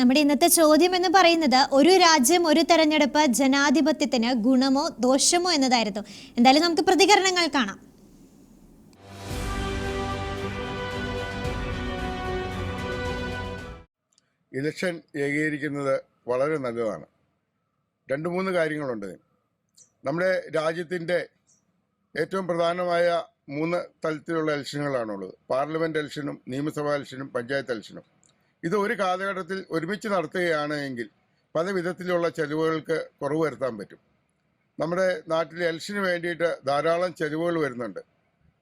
നമ്മുടെ ഇന്നത്തെ ചോദ്യം എന്ന് പറയുന്നത് ഒരു രാജ്യം ഒരു തെരഞ്ഞെടുപ്പ് ജനാധിപത്യത്തിന് ഗുണമോ ദോഷമോ എന്നതായിരുന്നു. എന്തായാലും നമുക്ക് പ്രതികരണങ്ങൾ കാണാം. ഇലക്ഷൻ ഏകീകരിക്കുന്നത് വളരെ നല്ലതാണ്. രണ്ട് മൂന്ന് കാര്യങ്ങളുണ്ട്. നമ്മുടെ രാജ്യത്തിന്റെ ഏറ്റവും പ്രധാനമായ മൂന്ന് തലത്തിലുള്ള ഇലക്ഷനുകളാണുള്ളത്. പാർലമെന്റ് ഇലക്ഷനും നിയമസഭാ ഇലക്ഷനും പഞ്ചായത്ത് ഇലക്ഷനും. ഇത് ഒരു കാലഘട്ടത്തിൽ ഒരുമിച്ച് നടത്തുകയാണ് എങ്കിൽ പല വിധത്തിലുള്ള ചെലവുകൾക്ക് കുറവ് വരുത്താൻ പറ്റും. നമ്മുടെ നാട്ടിലെ എലക്ഷന് വേണ്ടിയിട്ട് ധാരാളം ചെലവുകൾ വരുന്നുണ്ട്.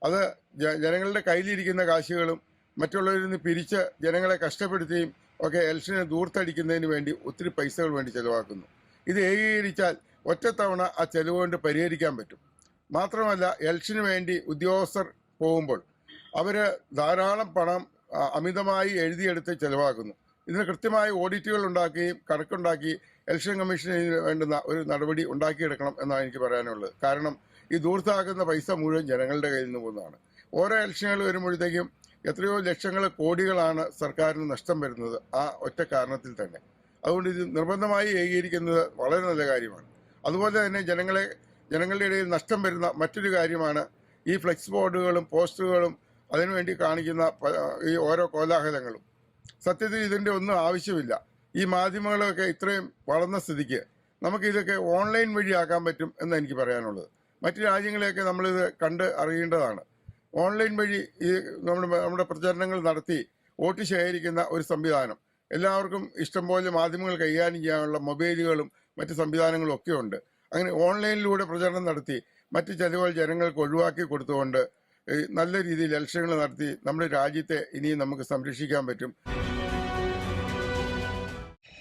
അത് ജനങ്ങളുടെ കയ്യിലിരിക്കുന്ന കാശുകളും മറ്റുള്ളവരിൽ നിന്ന് പിരിച്ച് ജനങ്ങളെ കഷ്ടപ്പെടുത്തുകയും ഒക്കെ എലക്ഷനെ ദൂർത്തടിക്കുന്നതിന് വേണ്ടി ഒത്തിരി പൈസകൾ വേണ്ടി ചെലവാക്കുന്നു. ഇത് ഏകീകരിച്ചാൽ ഒറ്റത്തവണ ആ ചെലവ് കൊണ്ട് പരിഹരിക്കാൻ പറ്റും. മാത്രമല്ല എലക്ഷന് വേണ്ടി ഉദ്യോഗസ്ഥർ പോകുമ്പോൾ അവർ ധാരാളം പണം അമിതമായി എഴുതിയെടുത്ത് ചെലവാക്കുന്നു. ഇതിന് കൃത്യമായ ഓഡിറ്റുകൾ ഉണ്ടാക്കുകയും കണക്കുണ്ടാക്കി ഇലക്ഷൻ കമ്മീഷന് വേണ്ടുന്ന ഒരു നടപടി ഉണ്ടാക്കിയെടുക്കണം എന്നാണ് എനിക്ക് പറയാനുള്ളത്. കാരണം ഈ ദൂർത്താക്കുന്ന പൈസ മുഴുവൻ ജനങ്ങളുടെ കയ്യിൽ നിന്ന് പോകുന്നതാണ്. ഓരോ ഇലക്ഷനുകൾ വരുമ്പോഴത്തേക്കും എത്രയോ ലക്ഷങ്ങൾ കോടികളാണ് സർക്കാരിന് നഷ്ടം വരുന്നത് ആ ഒറ്റ കാരണത്തിൽ തന്നെ. അതുകൊണ്ട് ഇത് നിർബന്ധമായി ഏകീകരിക്കുന്നത് വളരെ നല്ല കാര്യമാണ്. അതുപോലെ തന്നെ ജനങ്ങളെ ജനങ്ങളുടെ ഇടയിൽ നഷ്ടം വരുന്ന മറ്റൊരു കാര്യമാണ് ഈ ഫ്ലെക്സ് ബോർഡുകളും പോസ്റ്ററുകളും അതിനുവേണ്ടി കാണിക്കുന്ന ഈ ഓരോ കോലാഹലങ്ങളും. സത്യത്തിൽ ഇതിന്റെ ഒന്നും ആവശ്യമില്ല. ഈ മാധ്യമങ്ങളൊക്കെ ഇത്രയും വളർന്ന സ്ഥിതിക്ക് നമുക്ക് ഇതൊക്കെ ഓൺലൈൻ വഴിയാക്കാൻ പറ്റും എന്ന് എനിക്ക് പറയാനുള്ളത്. മറ്റു രാജ്യങ്ങളെയൊക്കെ നമ്മളിത് കണ്ട് അറിയേണ്ടതാണ്. ഓൺലൈൻ വഴി ഈ നമ്മുടെ നമ്മുടെ പ്രചരണങ്ങൾ നടത്തി വോട്ട് ശേഖരിക്കുന്ന ഒരു സംവിധാനം. എല്ലാവർക്കും ഇഷ്ടംപോലെ മാധ്യമങ്ങൾ കൈകാര്യം ചെയ്യാനുള്ള മൊബൈലുകളും മറ്റ് സംവിധാനങ്ങളും ഒക്കെ ഉണ്ട്. അങ്ങനെ ഓൺലൈനിലൂടെ പ്രചരണം നടത്തി മറ്റ് ചെലവുകൾ ജനങ്ങൾക്ക് ഒഴിവാക്കി കൊടുത്തുകൊണ്ട് നല്ല രീതിയിൽ ഇലക്ഷനുകൾ നടത്തി നമ്മുടെ രാജ്യത്തെ ഇനിയും നമുക്ക് സംരക്ഷിക്കാൻ പറ്റും.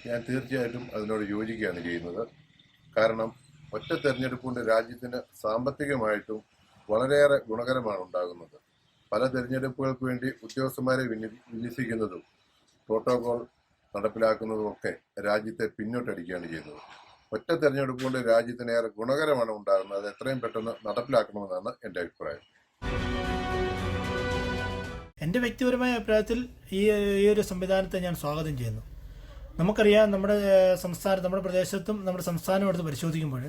ഞാൻ തീർച്ചയായിട്ടും അതിനോട് യോജിക്കുകയാണ് ചെയ്യുന്നത്. കാരണം ഒറ്റ തെരഞ്ഞെടുപ്പ് കൊണ്ട് രാജ്യത്തിന് സാമ്പത്തികമായിട്ടും വളരെയേറെ ഗുണകരമാണ് ഉണ്ടാകുന്നത്. പല തെരഞ്ഞെടുപ്പുകൾക്ക് വേണ്ടി ഉദ്യോഗസ്ഥന്മാരെ വിന്യ- വിന്യസിക്കുന്നതും പ്രോട്ടോകോൾ നടപ്പിലാക്കുന്നതും ഒക്കെ രാജ്യത്തെ പിന്നോട്ടടിക്കുകയാണ് ചെയ്യുന്നത്. ഒറ്റ തെരഞ്ഞെടുപ്പ് കൊണ്ട് രാജ്യത്തിന് ഏറെ ഗുണകരമാണ് ഉണ്ടാകുന്നത്. അത് എത്രയും പെട്ടെന്ന് നടപ്പിലാക്കണമെന്നാണ് എന്റെ അഭിപ്രായം. എന്റെ വ്യക്തിപരമായ അഭിപ്രായത്തിൽ ഈ ഈ ഒരു സംവിധാനത്തെ ഞാൻ സ്വാഗതം ചെയ്യുന്നു. നമുക്കറിയാം നമ്മുടെ സംസ്ഥാനം നമ്മുടെ പ്രദേശത്തും നമ്മുടെ സംസ്ഥാനവും എടുത്ത് പരിശോധിക്കുമ്പോൾ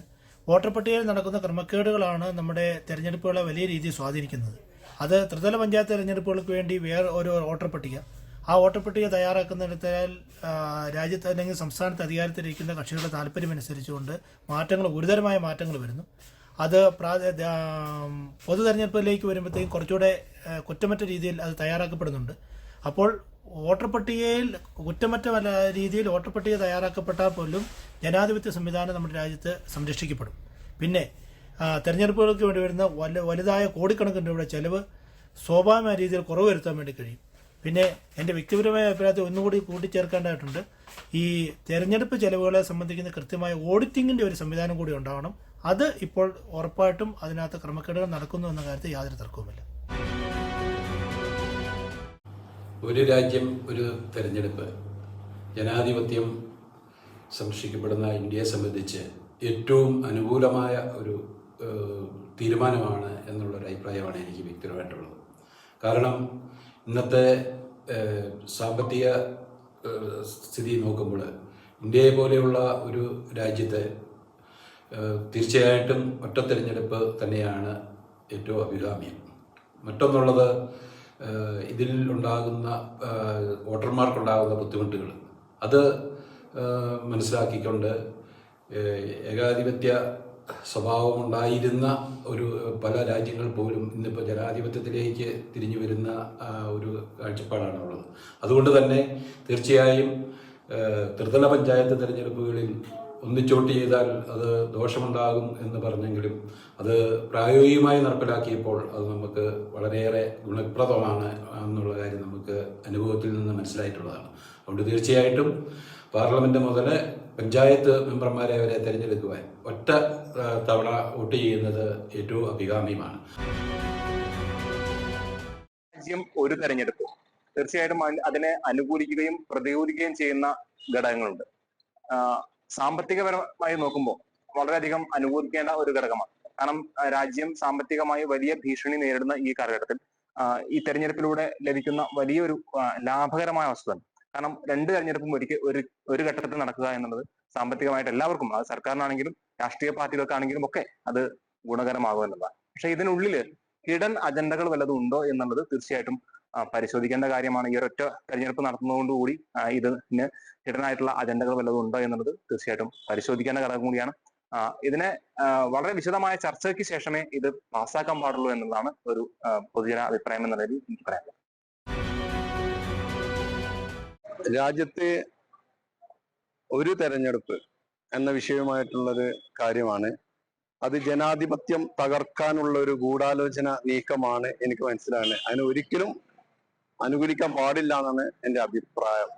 വോട്ടർ പട്ടികയിൽ നടക്കുന്ന ക്രമക്കേടുകളാണ് നമ്മുടെ തിരഞ്ഞെടുപ്പുകളെ വലിയ രീതിയിൽ സ്വാധീനിക്കുന്നത്. അത് ത്രിതല പഞ്ചായത്ത് തിരഞ്ഞെടുപ്പുകൾക്ക് വേണ്ടി വേറെ ഒരു വോട്ടർ പട്ടിക. ആ വോട്ടർ പട്ടിക തയ്യാറാക്കുന്നിടത്താൽ രാജ്യത്ത് അല്ലെങ്കിൽ സംസ്ഥാനത്ത് അധികാരത്തിലിരിക്കുന്ന കക്ഷികളുടെ താല്പര്യമനുസരിച്ചുകൊണ്ട് മാറ്റങ്ങൾ ഗുരുതരമായ മാറ്റങ്ങൾ വരുന്നു. അത് പൊതു തെരഞ്ഞെടുപ്പിലേക്ക് വരുമ്പോഴത്തേക്കും കുറച്ചുകൂടെ കുറ്റമറ്റ രീതിയിൽ അത് തയ്യാറാക്കപ്പെടുന്നുണ്ട്. അപ്പോൾ വോട്ടർ പട്ടികയിൽ കുറ്റമറ്റ രീതിയിൽ വോട്ടർ പട്ടിക തയ്യാറാക്കപ്പെട്ടാൽ പോലും ജനാധിപത്യ സംവിധാനം നമ്മുടെ രാജ്യത്ത് സംരക്ഷിക്കപ്പെടും. പിന്നെ തെരഞ്ഞെടുപ്പുകൾക്ക് വേണ്ടി വരുന്ന വല വലുതായ കോടിക്കണക്കിന് രൂപയുടെ ചെലവ് സ്വാഭാവികമായ രീതിയിൽ കുറവ് വരുത്താൻ വേണ്ടി കഴിയും. പിന്നെ എന്റെ വ്യക്തിപരമായ അഭിപ്രായത്തിൽ ഒന്നുകൂടി കൂട്ടിച്ചേർക്കേണ്ടതായിട്ടുണ്ട്. ഈ തെരഞ്ഞെടുപ്പ് ചെലവുകളെ സംബന്ധിക്കുന്ന കൃത്യമായ ഓഡിറ്റിങ്ങിന്റെ ഒരു സംവിധാനം കൂടി ഉണ്ടാവണം. അത് ഇപ്പോൾ ഉറപ്പായിട്ടും അതിനകത്ത് ക്രമക്കേടുകൾ നടക്കുന്നു എന്ന കാര്യത്തിൽ യാതൊരു തർക്കവുമില്ല. ഒരു രാജ്യം ഒരു തെരഞ്ഞെടുപ്പ് ജനാധിപത്യം സംരക്ഷിക്കപ്പെടുന്ന ഇന്ത്യയെ സംബന്ധിച്ച് ഏറ്റവും അനുകൂലമായ ഒരു തീരുമാനമാണ് എന്നുള്ളൊരു അഭിപ്രായമാണ് എനിക്ക് വ്യക്തിപരമായിട്ടുള്ളത്. കാരണം ഇന്നത്തെ സാമ്പത്തിക സ്ഥിതി നോക്കുമ്പോൾ ഇന്ത്യയെ പോലെയുള്ള ഒരു രാജ്യത്തെ തീർച്ചയായിട്ടും ഒറ്റ തിരഞ്ഞെടുപ്പ് തന്നെയാണ് ഏറ്റവും അഭികാമ്യം. മറ്റൊന്നുള്ളത് ഇതിൽ ഉണ്ടാകുന്ന വോട്ടർമാർക്കുണ്ടാകുന്ന ബുദ്ധിമുട്ടുകൾ അത് മനസ്സിലാക്കിക്കൊണ്ട് ഏകാധിപത്യ സ്വഭാവമുണ്ടായിരുന്ന ഒരു പല രാജ്യങ്ങൾ പോലും ഇന്നിപ്പോൾ ജനാധിപത്യത്തിലേക്ക് തിരിഞ്ഞു വരുന്ന ഒരു കാഴ്ചപ്പാടാണുള്ളത്. അതുകൊണ്ട് തന്നെ തീർച്ചയായും ത്രിതല പഞ്ചായത്ത് തിരഞ്ഞെടുപ്പുകളിൽ ഒന്നിച്ചോട്ട് ചെയ്താൽ അത് ദോഷമുണ്ടാകും എന്ന് പറഞ്ഞെങ്കിലും അത് പ്രായോഗികമായി നടപ്പിലാക്കിയപ്പോൾ അത് നമുക്ക് വളരെയേറെ ഗുണപ്രദമാണ് എന്നുള്ള കാര്യം നമുക്ക് അനുഭവത്തിൽ നിന്ന് മനസ്സിലായിട്ടുള്ളതാണ്. അതുകൊണ്ട് തീർച്ചയായിട്ടും പാർലമെന്റ് മുതൽ പഞ്ചായത്ത് മെമ്പർമാരെ വരെ തിരഞ്ഞെടുക്കുവാൻ ഒറ്റ തവണ വോട്ട് ചെയ്യുന്നത് ഏറ്റവും അഭികാമ്യമാണ്. രാജ്യം ഒരു തെരഞ്ഞെടുപ്പ്. തീർച്ചയായിട്ടും അതിനെ അനുകൂലിക്കുകയും പ്രതികൂലിക്കുകയും ചെയ്യുന്ന ഘടകങ്ങളുണ്ട്. സാമ്പത്തികപരമായി നോക്കുമ്പോൾ വളരെയധികം അനുകൂലിക്കേണ്ട ഒരു ഘടകമാണ്. കാരണം രാജ്യം സാമ്പത്തികമായി വലിയ ഭീഷണി നേരിടുന്ന ഈ കാലഘട്ടത്തിൽ ഈ തെരഞ്ഞെടുപ്പിലൂടെ ലഭിക്കുന്ന വലിയൊരു ലാഭകരമായ വസ്തുത കാരണം രണ്ട് തെരഞ്ഞെടുപ്പും ഒരിക്കൽ ഒരു ഒരു ഘട്ടത്തിൽ നടക്കുക എന്നുള്ളത് സാമ്പത്തികമായിട്ട് എല്ലാവർക്കും അത് സർക്കാരിനാണെങ്കിലും രാഷ്ട്രീയ പാർട്ടികൾക്കാണെങ്കിലും ഒക്കെ അത് ഗുണകരമാകും എന്നുള്ളതാണ്. പക്ഷെ ഇതിനുള്ളിൽ ഹിഡൻ അജണ്ടകൾ വല്ലതും ഉണ്ടോ എന്നുള്ളത് തീർച്ചയായിട്ടും പരിശോധിക്കേണ്ട കാര്യമാണ് ഈ ഒരൊറ്റ തെരഞ്ഞെടുപ്പ് നടത്തുന്നതുകൊണ്ടുകൂടി ആ, ഇതിന് ഹിഡനായിട്ടുള്ള അജണ്ടകൾ വല്ലതും ഉണ്ടോ എന്നുള്ളത് തീർച്ചയായിട്ടും പരിശോധിക്കേണ്ട ഘടകം കൂടിയാണ്. ഇതിനെ വളരെ വിശദമായ ചർച്ചയ്ക്ക് ശേഷമേ ഇത് പാസ്സാക്കാൻ പാടുള്ളൂ എന്നുള്ളതാണ് ഒരു പൊതുജന അഭിപ്രായം എന്ന നിലയിൽ എനിക്ക് പറയാം രാജ്യത്തെ ഒരു തെരഞ്ഞെടുപ്പ് എന്ന വിഷയവുമായിട്ടുള്ളൊരു കാര്യമാണ്. അത് ജനാധിപത്യം തകർക്കാനുള്ള ഒരു ഗൂഢാലോചന നീക്കമാണ് എനിക്ക് മനസ്സിലാകുന്നത്. അതിന് ഒരിക്കലും അനുകൂലിക്കാൻ പാടില്ല എന്നാണ് എന്റെ അഭിപ്രായം.